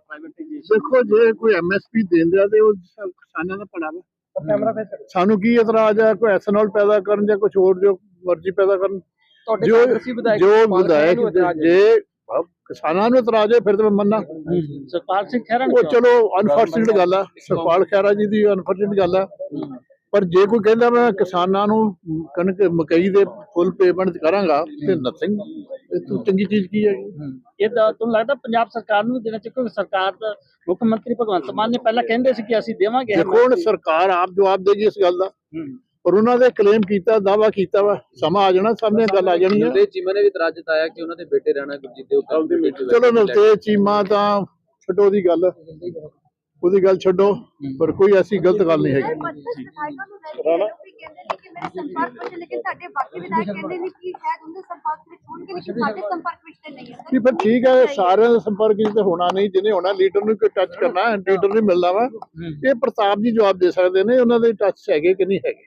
Privatisation ਦੇਖੋ ਜੇ ਕੋਈ ਐਮਐਸਪੀ ਦਿੰਦਾ ਤੇ ਉਹ ਕਿਸਾਨਾਂ ਦਾ ਭਲਾ ਵਾ। ਸਾਨੂੰ ਕੀ ਇਤਰਾਜ਼ ਆ? ਕੋਈ ਐਥਨੋਲ ਪੈਦਾ ਕਰਨ ਜਾਂ ਕੁਝ ਹੋਰ ਜੋ ਮਰਜ਼ੀ ਪੈਦਾ ਕਰਨ। ਜੋ ਵਿਧਾਇਕ ਜੋ ਵਿਧਾਇਕ ਹੈ। ਕਿਸਾਨਾਂ ਨੂੰ ਇਤਰਾਜ਼ ਹੈ ਫਿਰ ਤਾਂ ਮੈਂ ਮੰਨਾਂ ਸੁਖਪਾਲ ਸਿੰਘ ਖਹਿਰਾ ਉਹ ਚਲੋ ਅਨਫੋਰਚੂਨੇਟ ਗੱਲ ਆ। ਸੁਖਪਾਲ ਖਹਿਰਾ ਜੀ ਦੀ ਅਨਫੋਰਚੂਨੇਟ ਗੱਲ ਆ। ਪਰ ਜੇ ਕੋਈ ਕਹਿੰਦਾ ਮੈਂ ਕਿਸਾਨਾਂ ਨੂੰ ਕਣਕ ਮਕਈ ਦੇ ਫੁੱਲ ਪੇਮੈਂਟ ਕਰਾਂਗਾ ਤੇ ਨਥਿੰਗ ਤੋਂ ਚੰਗੀ ਚੀਜ਼ ਕੀ ਹੈਗੀ? ਇਹ ਤਾਂ ਤੁਹਾਨੂੰ ਲੱਗਦਾ ਪੰਜਾਬ ਸਰਕਾਰ ਨੂੰ ਦੇਣਾ ਚਾਹੀਦਾ ਕਿਉਂਕਿ ਸਰਕਾਰ ਦਾ ਮੁੱਖ ਮੰਤਰੀ ਭਗਵੰਤ ਮਾਨ ਨੇ ਪਹਿਲਾਂ ਕਹਿੰਦੇ ਸੀ ਕਿ ਅਸੀਂ ਦੇਵਾਂਗੇ। ਦੇਖੋ ਹੁਣ ਸਰਕਾਰ ਆਪ ਜਵਾਬ ਦੇਗੀ ਇਸ ਗੱਲ ਦਾ। ਪਰ ਉਹਨਾਂ ਦੇ ਕਲੇਮ ਕੀਤਾ ਦਾਵਾ ਕੀਤਾ ਵਾ। ਸਮਾਂ ਆ ਜਾਣਾ ਸਾਹਮਣੇ ਗੱਲ ਆ ਜਾਣੀ ਆ ਤੇ ਚੀਮਾ ਨੇ ਵੀ ਇਤਰਾਜ਼ ਜਤਾਇਆ ਕਿ ਉਹਨਾਂ ਦੇ ਬੇਟੇ ਰਾਣਾ ਗੁਰਜੀਤ ਦੇ ਉੱਤੇ ਚਲੋ ਨਲਤੇ ਚੀਮਾ ਤਾਂ ਛੱਡੋ ਦੀ ਗੱਲ। ਉਹਦੀ ਗੱਲ ਛੱਡੋ ਪਰ ਕੋਈ ਐਸੀ ਗਲਤ ਗੱਲ ਨਹੀਂ ਹੈਗੀ। ਵਿਧਾਇਕਾਂ ਨੂੰ ਰਾਣਾ ਕਹਿੰਦੇ ਨੇ ਕਿ ਮੇਰੇ ਸੰਪਰਕ ਵਿੱਚ ਲੇਕਿਨ ਸਾਡੇ ਬਾਕੀ ਵਿਧਾਇਕ ਕਹਿੰਦੇ ਨੇ ਕਿ ਸ਼ਾਇਦ ਉਹਦੇ ਸੰਪਰਕ ਵਿੱਚ ਹੋਣਗੇ ਲੇਕਿਨ ਸਾਡੇ ਸੰਪਰਕ ਵਿੱਚ ਤੇ ਨਹੀਂ ਹੈ। ਕੀ ਫਿਰ ਠੀਕ ਹੈ ਸਾਰਿਆਂ ਦੇ ਸੰਪਰਕ ਵਿੱਚ ਤੇ ਹੋਣਾ ਨਹੀਂ ਜਿਹਨੇ ਹੋਣਾ ਲੀਡਰ ਨੂੰ ਕੋਈ ਟੱਚ ਕਰਨਾ ਲੀਡਰ ਨਹੀਂ ਮਿਲਦਾ ਵਾ। ਇਹ ਪ੍ਰਤਾਪ ਜੀ ਜਵਾਬ ਦੇ ਸਕਦੇ ਨੇ ਉਹਨਾਂ ਦੇ ਟੱਚ ਹੈਗੇ ਕਿ ਨਹੀਂ ਹੈਗੇ?